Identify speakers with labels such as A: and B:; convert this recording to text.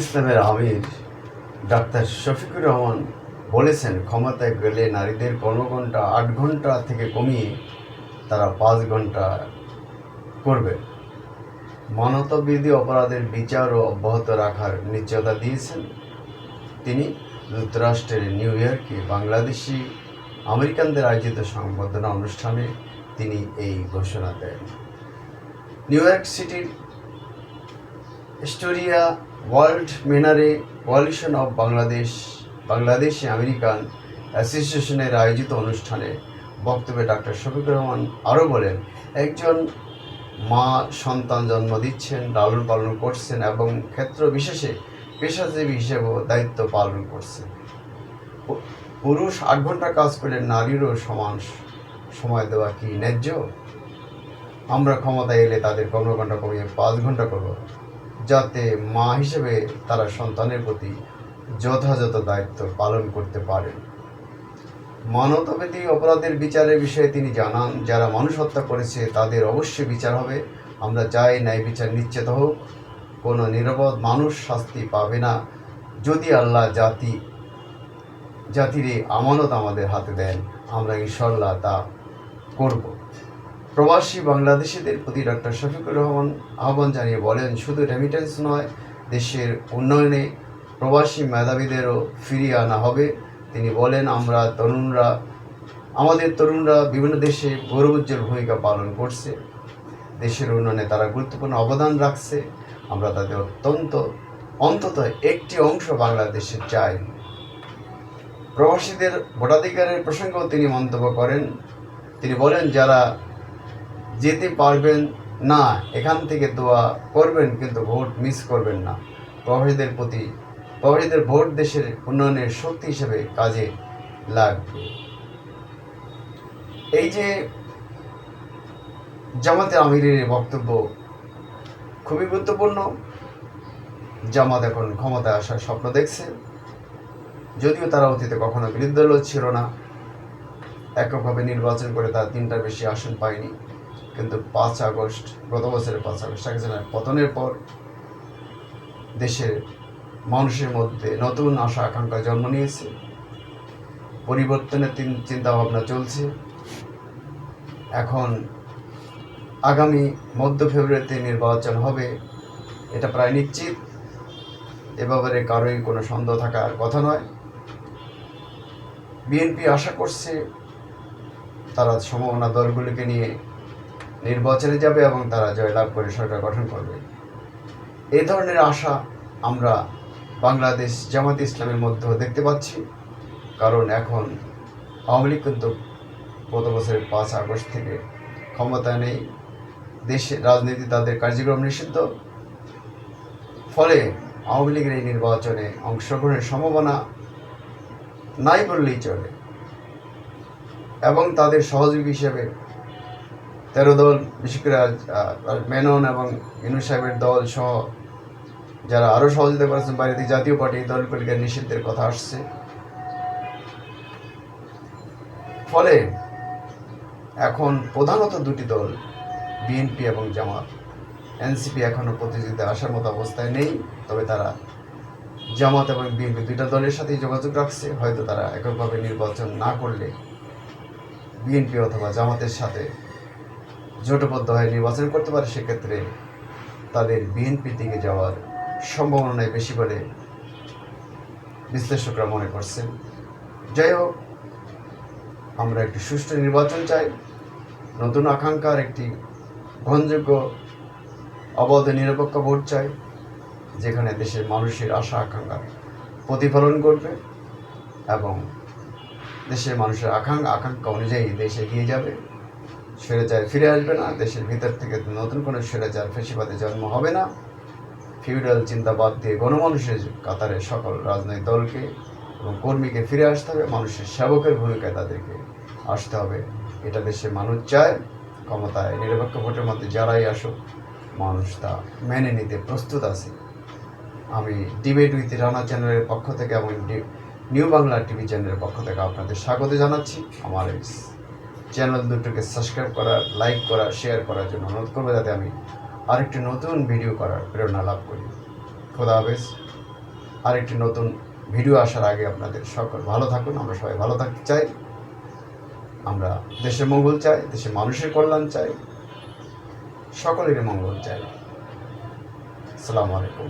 A: ইসলামের আমির ডাক্তার শফিকুর রহমান বলেছেন, ক্ষমতায় গেলে নারীদের কর্মঘণ্টা আট ঘণ্টা থেকে কমিয়ে তারা পাঁচ ঘণ্টা করবে। মানবতাবিরোধী অপরাধের বিচারও অব্যাহত রাখার নিশ্চয়তা দিয়েছেন তিনি। যুক্তরাষ্ট্রের নিউ ইয়র্কে বাংলাদেশি আমেরিকানদের আয়োজিত সংবর্ধনা অনুষ্ঠানে তিনি এই ঘোষণা দেন। নিউ ইয়র্ক সিটির Astoria World মেনারে Coalition of Bangladesh, Bangladeshi American অ্যাসোসিয়েশনের আয়োজিত অনুষ্ঠানে বক্তব্যে ডাক্তার শফিকুর রহমান আরও বলেন, একজন মা সন্তান জন্ম দিচ্ছেন, লালন পালন করছেন এবং ক্ষেত্র বিশেষে পেশাজীবী হিসেবেও দায়িত্ব পালন করছেন। পুরুষ আট ঘণ্টা কাজ করলে নারীরও সমান সময় দেওয়া কি ন্যায্য? আমরা ক্ষমতায় এলে তাদের কর্মঘণ্টা কমিয়ে পাঁচ ঘণ্টা করব। যাতে মা হিসেবে তারা সন্তানের প্রতি যথাযথ দায়িত্ব পালন করতে পারেন মানবতাবিধি অপরাধের বিচারের বিষয়ে তিনি জানান, যারা মানুষ হত্যা করেছে তাদের অবশ্যই বিচার হবে। আমরা চাই ন্যায় বিচার নিশ্চিত হোক। কোনো নিরাপদ মানুষ শাস্তি পাবে না। যদি আল্লাহ জাতি, জাতির এই আমানত আমাদের হাতে দেন, আমরা ইনশাল্লাহ তা করব। প্রবাসী বাংলাদেশিদের প্রতি ডক্টর শফিকুর রহমান আহ্বান জানিয়ে বলেন, শুধু রেমিটেন্স নয়, দেশের উন্নয়নে প্রবাসী মেধাবীদেরও ফিরিয়ে আনা হবে। তিনি বলেন, আমরা তরুণরা, আমাদের তরুণরা বিভিন্ন দেশে গৌরবোজ্জ্বল ভূমিকা পালন করছে। দেশের উন্নয়নে তারা গুরুত্বপূর্ণ অবদান রাখছে। আমরা তাদের অত্যন্ত, অন্তত একটি অংশ বাংলাদেশে চাই। প্রবাসীদের ভোটাধিকারের প্রসঙ্গেও তিনি মন্তব্য করেন। তিনি বলেন, যারা যেতে পারবেন না, এখান থেকে দোয়া করবেন কিন্তু ভোট মিস করবেন না। প্রবাসীদের প্রতি, প্রবাসীদের ভোট দেশের উন্নয়নের শক্তি হিসেবে কাজে লাগবে। এই যে জামাতে আমিরের বক্তব্য খুবই গুরুত্বপূর্ণ। জামাত এখন ক্ষমতায় আসার স্বপ্ন দেখছে। যদিও তারা অতীতে কখনো বিরোধী দলও ছিল না। এককভাবে নির্বাচন করে তারা তিনটার বেশি আসন পায়নি। কিন্তু পাঁচ আগস্ট গত বছরের পাঁচ আগস্ট শেখ হাসিনার পতনের পর দেশের মানুষের মধ্যে নতুন আশা, আকাঙ্ক্ষা জন্ম নিয়েছে। পরিবর্তনের তিন- চিন্তাভাবনা চলছে। এখন আগামী মধ্য ফেব্রুয়ারিতে নির্বাচন হবে, এটা প্রায় নিশ্চিত। এ ব্যাপারে কারোই কোনো সন্দেহ থাকার কথা নয়। বিএনপি আশা করছে, তারা সম্ভাবনা দলগুলিকে নিয়ে নির্বাচনে যাবে এবং তারা জয়লাভ করে সরকার গঠন করবে। এই ধরনের আশা আমরা বাংলাদেশ জামাত ইসলামের মধ্যেও দেখতে পাচ্ছি। কারণ এখন আওয়ামী লীগ কিন্তু গত বছরের পাঁচ আগস্ট থেকে ক্ষমতা নেই। দেশে, রাজনীতি তাদের কার্যক্রম নিষিদ্ধ। ফলে আওয়ামী লীগের এই নির্বাচনে অংশগ্রহণের সম্ভাবনা নাই বললেই চলে। এবং তাদের সহযোগী হিসেবে তেরো দল, বিশেষ করে মেনন এবং ইনু সাহেবের দল সহ যারা আরও সহযোগিতা করেছেন থেকে জাতীয় পার্টি দলগুলিকে নিষিদ্ধের কথা আসছে। ফলে এখন প্রধানত দুটি দল, বিএনপি এবং জামাত, এনসিপি এখনও প্রতিযোগিতায় আসার মতো অবস্থায় নেই, তবে তারা জামাত এবং বিএনপি দুইটা দলের সাথেই যোগাযোগ রাখছে, হয়তো তারা এককভাবে নির্বাচন না করলে বিএনপি অথবা জামাতের সাথে জোটবদ্ধ হয়ে নির্বাচন করতে পারে, সেক্ষেত্রে তাদের বিএনপির দিকে যাওয়ার সম্ভাবনাই বেশি বলে বিশ্লেষকরা মনে করছেন। যাই হোক, আমরা একটি সুষ্ঠু নির্বাচন চাই। নতুন আকাঙ্ক্ষার একটি গ্রহণযোগ্য, অবাধ, নিরপেক্ষ ভোট চাই, যেখানে দেশের মানুষের আশা আকাঙ্ক্ষা প্রতিফলন করবে এবং দেশের মানুষের আকাঙ্ক্ষা আকাঙ্ক্ষা অনুযায়ী দেশ এগিয়ে যাবে। স্বৈরাচার ফিরে আসবে না। দেশের ভিতর থেকে নতুন কোনো স্বৈরাচার ফেসিবাদে জন্ম হবে না। ফিউডাল চিন্তাবাদ দিয়ে গণমানুষের কাতারে সকল রাজনৈতিক দলকে এবং কর্মীকে ফিরে আসতে হবে। মানুষের সেবকের ভূমিকায় তাদেরকে আসতে হবে। এটা দেশে মানুষ চায়, ক্ষমতায় নিরপেক্ষ ভোটের মধ্যে যারাই আসুক, মানুষ তা মেনে নিতে প্রস্তুত আছে। আমি ডিবেট উইথ রানা চ্যানেলের পক্ষ থেকে এবং নিউ বাংলা টিভি চ্যানেলের পক্ষ থেকে আপনাদের স্বাগত জানাচ্ছি। আমার চ্যানেল দুটোকে সাবস্ক্রাইব করার লাইক করা শেয়ার করার জন্য অনুরোধ করব যাতে আমি আরেকটি নতুন ভিডিও করার প্রেরণা লাভ করি। খোদা হাফেজ। আরেকটি নতুন ভিডিও আসার আগে আপনাদের সকল ভালো থাকুন, আমরা সবাই ভালো থাকতে চাই। আমরা দেশের মঙ্গল চাই দেশের মানুষের কল্যাণ চাই। সকলেরই মঙ্গল চাই। আসসালামু আলাইকুম।